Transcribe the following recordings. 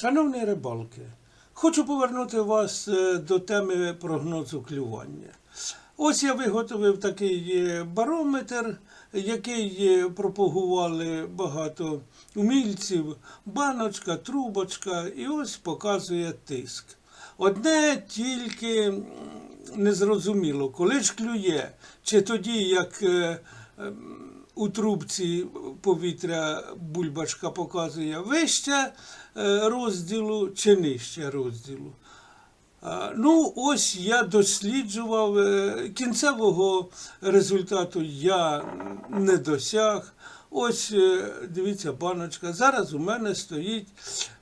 Шановні рибалки, хочу повернути вас е, до теми прогнозу клювання. Ось я виготовив такий е, барометр, який е, пропагували багато умільців, баночка, трубочка, і ось показує тиск. Одне тільки незрозуміло, коли ж клює, чи тоді, як е, у трубці повітря бульбашка показує вище е, розділу чи нижче розділу. Ну, ось я досліджував. е, Кінцевого результату я не досяг. Ось е, дивіться, баночка. Зараз у мене стоїть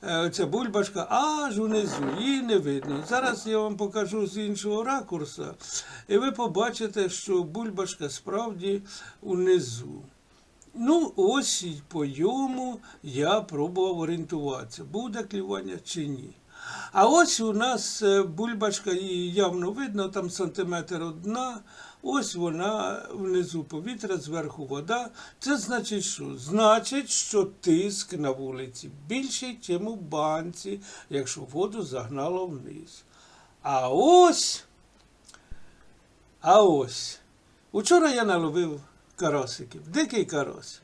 е, оця бульбашка аж унизу, її не видно. Зараз я вам покажу з іншого ракурсу, і ви побачите, що бульбашка справді унизу. Ну, ось по йому я пробував орієнтуватися, буде клювання чи ні. А ось у нас е, бульбашка, її явно видно, там сантиметр одна. Ось вона внизу повітря, зверху вода. Це значить що? Значить, що тиск на вулиці більший, ніж у банці, якщо воду загнало вниз. А ось, а ось. Учора я наловив карасиків, дикий карась.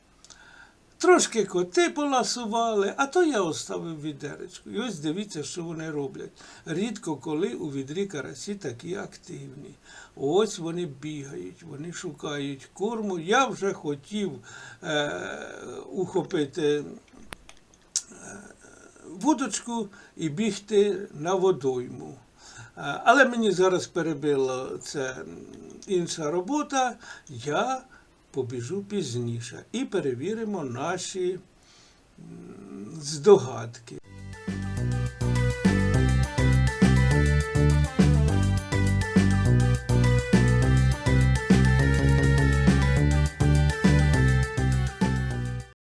Трошки коти поласували, а то я оставив відеречку. І ось дивіться, що вони роблять. Рідко коли у відрі карасі такі активні. Ось вони бігають, вони шукають корму. Я вже хотів е, ухопити е, вудочку і бігти на водойму. Е, Але мені зараз перебило це інша робота. Я побіжу пізніше і перевіримо наші здогадки.